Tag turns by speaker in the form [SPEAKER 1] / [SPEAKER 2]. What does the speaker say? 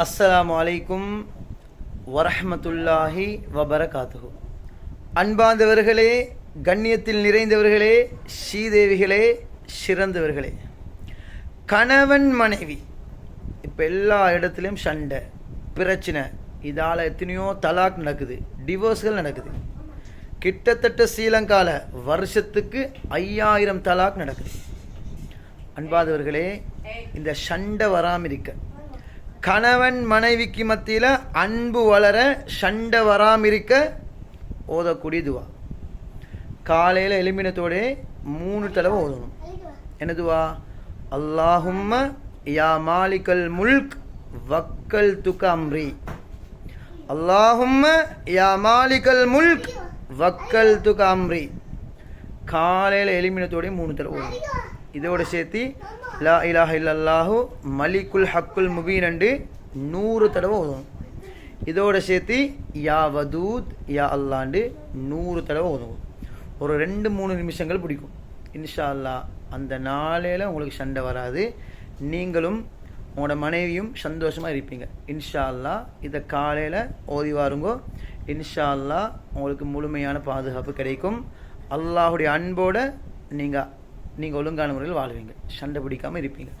[SPEAKER 1] அஸ்ஸலாமு அலைக்கும் வரஹமத்துல்லாஹி வபரகாத்து அன்பாந்தவர்களே கண்ணியத்தில் நிறைந்தவர்களே ஸ்ரீதேவிகளே சிறந்தவர்களே. கணவன் மனைவி இப்போ எல்லா இடத்துலையும் சண்டை பிரச்சனை இதால் எத்தனையோ தலாக் நடக்குது டிவோர்ஸ்கள் நடக்குது. கிட்டத்தட்ட ஸ்ரீலங்கால வருஷத்துக்கு ஐயாயிரம் தலாக் நடக்குது. அன்பாதவர்களே இந்த சண்டை வராமல் இருக்க கணவன் மனைவிக்கு மத்தியில் அன்பு வளர சண்டை வராமல் இருக்க ஓதக்கூடிய துவா. காலையில் எலுமினத்தோட மூணு தடவை ஓதணும். என்ன துவா அல்லாஹும்ம யா மாலிக்கல் முல்க் வக்கல் துக்க அம்ரி. அல்லாஹும்ம யா மாலிக்கல் முல்க் வக்கல் துக்க அம்ரி. காலையில் எலும்பினத்தோடய மூணு தடவை ஓதணும். இதோடு சேர்த்து லா இலாஹ இல்லல்லாஹு மலிக்குல் ஹக்குல் முபீன் அண்டு நூறு தடவை ஓதணும். இதோட சேர்த்து யா வதூத் யா அல்லாண்டு நூறு தடவை உதவும் ஒரு ரெண்டு மூணு நிமிஷங்கள் பிடிக்கும். இன்ஷா அல்லாஹ் அந்த நாளையில் உங்களுக்கு சண்டை வராது. நீங்களும் உங்களோட மனைவியும் சந்தோஷமாக இருப்பீங்க. இன்ஷா அல்லாஹ் இதை காலையில் ஓதி வாருங்கோ இன்ஷா அல்லாஹ் உங்களுக்கு முழுமையான பாதுகாப்பு கிடைக்கும். அல்லாஹுடைய அன்போட நீங்கள் நீங்கள் ஒழுங்கான முறையில் வாழ்வீங்க. சண்டை பிடிக்காமல் இருப்பீங்க.